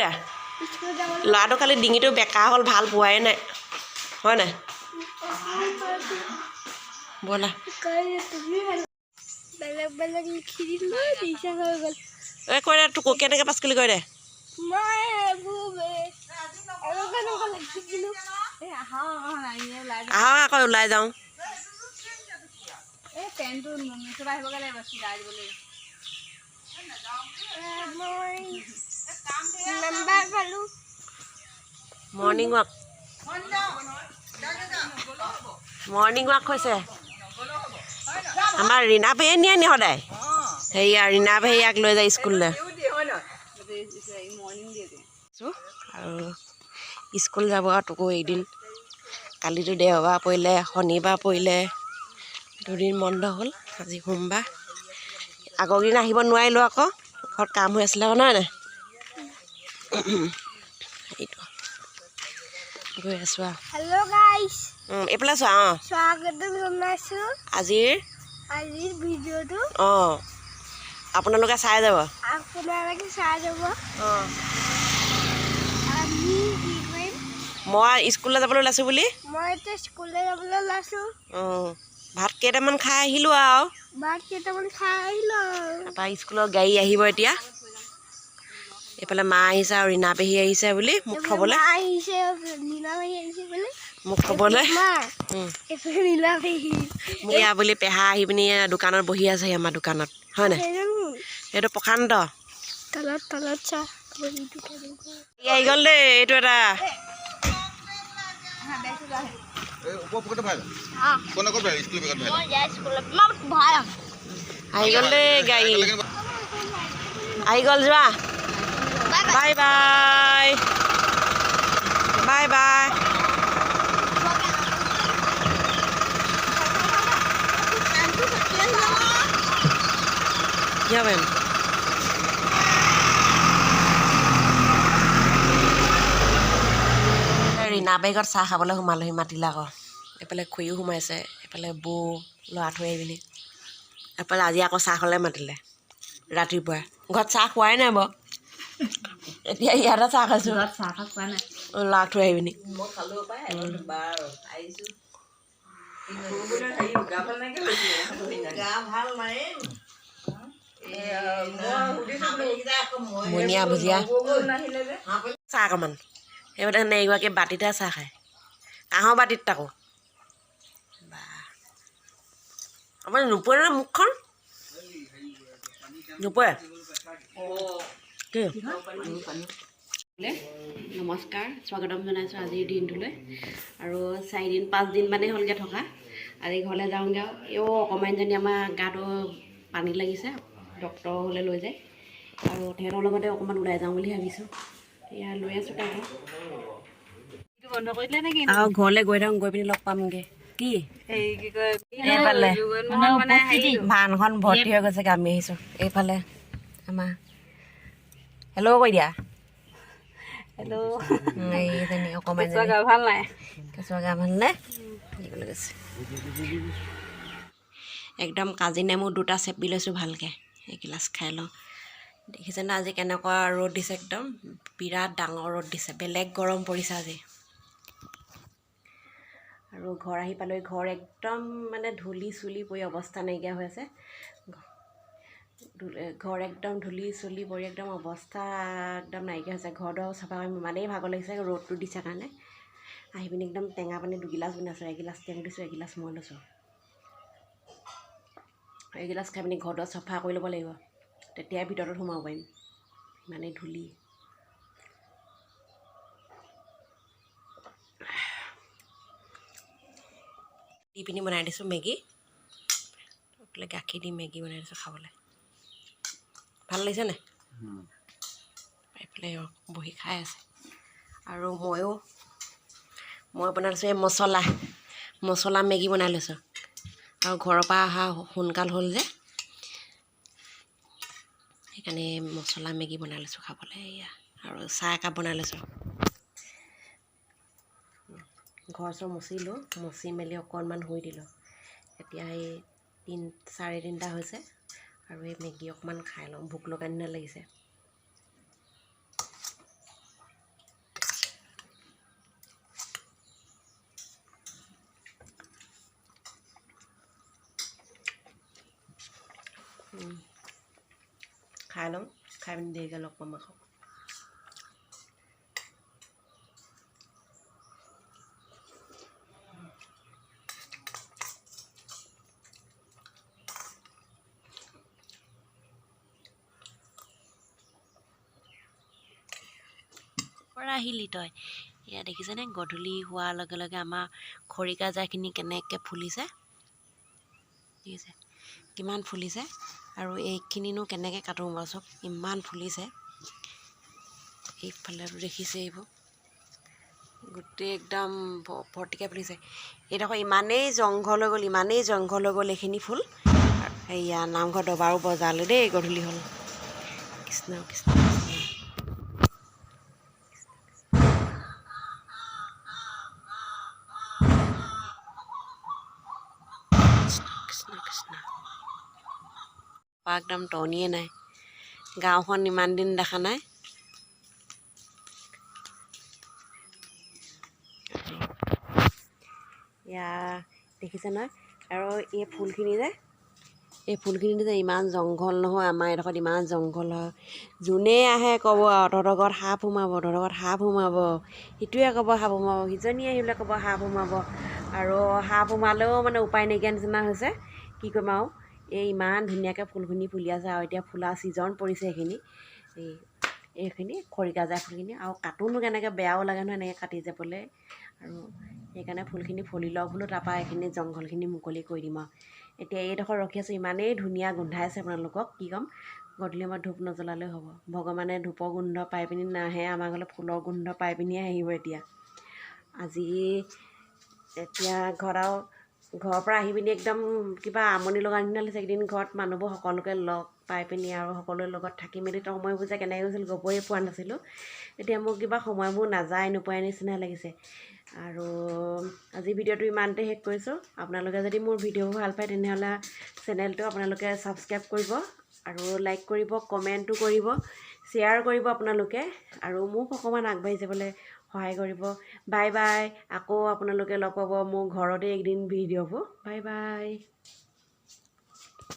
দে ল'ৰাটো খালি ডিঙিটো বেকা হ'ল ভালো পোৱাই নাই। হয় নাই? ব'লা। বেলেগ বেলেগ লিখি দিলোঁ টিচাৰ হৈ গ'ল এই কৈ দে তোক কেনেকৈ পাছ কৰিলি কৈ দে। মই আহক আকৌ ওলাই যাওঁ। পেণ্টটো আহিবগৈ লাগিব চিলাই দিব লাগিব। মই মৰ্ণিং ৱাক মৰ্ণিং ৱাক হৈছে। আমাৰ ৰীণা পেহীয়ে নিয়ে নি সদায়? সেয়া ৰীণা পেহীয়াক লৈ যায় স্কুললৈ। আৰু স্কুল যাব তোকো এদিন। কালিতো দেওবাৰ পৰিলে শনিবাৰ পৰিলে। দুদিন বন্ধ হ'ল আজি সোমবাৰ। আগৰ দিন আহিব নোৱাৰিলোঁ আকৌ। ঘৰত কাম হৈ আছিলে আকৌ নহয় নাই সেইটো গৈ আছোঁ হেল্ল' গাইছ এইফালে চোৱা অঁ। স্বাগতম জনাইছোঁ। আজিৰ? আজিৰ ভিডিঅ'টো। অঁ। আপোনালোকে চাই যাব। আপোনালোকে চাই যাব। অঁ। আমি কি কৰিম? মই স্কুললৈ যাবলৈ ওলাইছোঁ বুলি। মই এতিয়া স্কুললৈ যাবলৈ ওলাইছোঁ। অঁ। ভাত কেইটামান খাই আহিলোঁ আৰু। ভাত কেইটামান খাই আহিলোঁ তাৰপৰা স্কুলৰ গাড়ী আহিব এতিয়া। এইফালে মা আহিছে আৰু ৰীণা পেহী আহিছে বুলি মোক থ'বলৈ। মা আহিছে নীলা ভাই আহিছে বোলে। মোক থ'বলৈ। মা উম, এইফালে নীলা ভাই মোক এয়া বুলি পেহা আহি পিনি দোকানত বহি আছেহি আমাৰ দোকানত হয় নাই? এইটো প্ৰশান্ত। তলত তলত চা বহিটো কেনেকুৱা ই আহি গ'ল দেই এইটো এটা। ওপৰ পকেটত ভৰাই কোনে ক'ত ভৰাই স্কুল বেগত ভৰাই মই যাই স্কুলত মই ভৰাই আহি গ'ল দেই গাড়ী। আহি গ'ল যোৱা। বাই বাই বাই বাই যাবেন ৰীণা বেগত চাহ খাবলৈ সোমালোহি মাতিলে আকৌ এইফালে খুৰীও সোমাইছে এইফালে বৌ ল'ৰা থৈ আহি পিনি এফালে আজি আকৌ চাহ খাবলৈ মাতিলে ৰাতিপুৱাই ঘৰত চাহ খোৱাই নাই বাৰু এতিয়া ইয়াতে চাহ খাইছোঁ। ঘৰত চাহ খাহ খোৱা নাই। ল'ৰাক থৈ আহি পিনি বুনিয়া ভুজিয়া। চাহ অকণমান। সেইবাতে মানে এগৰাকী বাতিতে চাহ খায়। কাঁহৰ বাতিত তাকো। আপুনি নোপোৱে নে মুখখন। নোপোৱে? নমস্কাৰ স্বাগতম জনাইছোঁ আজিৰ দিনটোলৈ। আৰু চাৰিদিন পাঁচদিন মানেই হ'লগৈ থকা। আজি ঘৰলৈ যাওঁগৈ আৰু। এও অকণমানজনী আমাৰ গাটো পানী লাগিছে ডক্টৰৰ ওচৰলৈ লৈ যায়। আৰু তেহেঁতৰ লগতে অকণমান ওলাই যাওঁ বুলি ভাবিছোঁ। এয়া লৈ আছোঁ তাইক বন্ধ কৰিলে নেকি? আৰু ঘৰলৈ গৈ থাকোঁ গৈ পিনি লগ পামগৈ। কি? এইফালে। ভানখন ভৰ্তি হৈ গৈছেগৈ আমি আহিছোঁ। এইফালে আমাৰ হেল্ল' কৈ দিয়া হেল্ল' এইজনী অকণমান কেঁচুৱা গা ভাল নাই কেঁচুৱা গা ভালনে দিবলৈ গৈছে একদম কাজি নেমু দুটা চেপি লৈছোঁ ভালকৈ এগিলাচ খাই লওঁ দেখিছে না আজি কেনেকুৱা ৰ'দ দিছে একদম বিৰাট ডাঙৰ ৰ'দ দিছে বেলেগ গৰম পৰিছে আজি আৰু ঘৰ আহি পালৈ ঘৰ একদম মানে ধূলি চুলি পৰি অৱস্থা নাইকিয়া হৈ আছে ঘৰ একদম ধূলি চুলি পৰি একদম অৱস্থা একদম নাইকিয়া হৈছে। ঘৰটো চাফা কৰি ইমানেই ভাগৰ লাগিছে ৰ'দটো দিছে কাৰণে। আহি পিনি একদম টেঙা পানী দুগিলাচ বনাইছোঁ এগিলাচ টেং দিছোঁ এগিলাচ মই লৈছোঁ। এগিলাচ খাই পিনি ঘৰটো চাফা কৰি ল'ব লাগিব। তেতিয়াই ভিতৰত সোমাব পাৰিম। ইমানেই ধূলি। দি পিনি বনাই দিছোঁ মেগী। গাখীৰ দি মেগী বনাই দিছোঁ খাবলৈ। ভাল লাগিছে নাই এইফালে এওঁ বহি খাই আছে। আৰু ময়ো মই বনাই লৈছোঁ এই মচলা মচলা মেগী বনাই লৈছোঁ। আৰু ঘৰৰ পৰা অহা সোনকাল হ'ল যে। সেইকাৰণে মচলা মেগী বনাই লৈছোঁ খাবলৈ এয়া আৰু চাহ একাপ বনাই লৈছোঁ। ঘৰ চৰ মুচিলোঁ মুচি মেলি অকণমান শুই দিলোঁ। এতিয়া এই তিন চাৰে তিনিটা হৈছে। আৰু এই মেগী অকণমান খাই লওঁ ভোক লগা দিনা লাগিছে খাই লওঁ খাই পিনি দেৰিকৈ লগ পাম আকৌ পৰা আহিলি তই? এয়া দেখিছেনে গধূলি হোৱাৰ লগে লগে আমাৰ খৰিকাজাৰখিনি কেনেকৈ ফুলিছে? দেখিছে কিমান ফুলিছে আৰু এইখিনিনো কেনেকৈ কাটোঁ বাৰু চব ইমান ফুলিছে। এইফালেতো দেখিছে এইবোৰ। গোটেই একদম ভৰ্তিকৈ ফুলিছে। এইডোখৰ ইমানেই জংঘল হৈ গ'ল ইমানেই জংঘল হৈ গ'ল এইখিনি ফুল। এয়া নামঘৰ দবাৰো বজালে দেই গধূলি হ'ল। কৃষ্ণ কৃষ্ণ কৃষ্ণ কৃষ্ণ পা একদম টনিয়ে নাই। গাঁওখন ইমান দিন দেখা নাই। এয়া দেখিছে নহয়? আৰু এই ফুলখিনি যে এই ফুলখিনি যে ইমান জংঘল নহয় আমাৰ এইডোখৰত ইমান জংঘল হয়। যোনেই আহে ক'ব আৰু তহঁতৰ ঘৰত সাপ সোমাব তহঁতৰ ঘৰত সাপ সোমাব। সিটোৱে ক'ব সাপ সোমাব সিজনীয়ে আহি পেলাই ক'ব সাপ সোমাব। আৰু সাপ সোমালেও মানে উপায় নাইকিয়া নিচিনা হৈছে। কি কৰিম আৰু? এই ইমান ধুনীয়াকৈ ফুলখিনি ফুলি আছে আৰু এতিয়া ফুলা ছিজন পৰিছে এইখিনি। এই এইখিনি খৰিকাজাৰ ফুলখিনি আৰু কাটোনো কেনেকৈ বেয়াও লাগে নহয় এনেকৈ কাটি যাবলৈ। আৰু সেইকাৰণে ফুলখিনি ফুলি লওক বোলো তাৰপৰা এইখিনি জংঘলখিনি মুকলি কৰি দিম আৰু। এতিয়া এইডোখৰ ৰখি আছোঁ ইমানেই ধুনীয়া গোন্ধাইছে আপোনালোকক কি ক'ম? গধূলি সময়ত ধূপ নজ্বলালেও হ'ব। ভগৱানে ধূপৰ গোন্ধ পাই পিনি নাহে আমাৰ ঘৰলৈ ফুলৰ গোন্ধ পাই পিনিহে আহিব এতিয়া। আজি এতিয়া ঘৰত আৰু ঘৰৰ পৰা আহি পিনি একদম কিবা আমনি লগা নিচিনা লাগিছে এইকেইদিন ঘৰত মানুহবোৰ সকলোকে লগ পাই পিনি আৰু সকলোৰে লগত থাকি মেলি তো সময়বোৰ যে কেনেকৈ গৈছিল গবই পোৱা নাছিলোঁ। এতিয়া মোৰ কিবা সময়বোৰ নাযায় নোপোৱাই নিচিনা লাগিছে। আৰু আজি ভিডিঅ'টো ইমানতে শেষ কৰিছোঁ। আপোনালোকে যদি মোৰ ভিডিঅ'বোৰ ভাল পায় তেনেহ'লে চেনেলটো আপোনালোকে ছাবস্ক্ৰাইব কৰিব আৰু লাইক কৰিব কমেণ্টো কৰিব শ্বেয়াৰ কৰিব আপোনালোকে। আৰু মোক অকণমান আগবাঢ়ি যাবলৈ সহায় কৰিব। Bye bye. আকৌ আপোনালোকে লগ পাব। মোৰ ঘৰতে একদিন ভিডিঅ'বোৰ। Bye bye.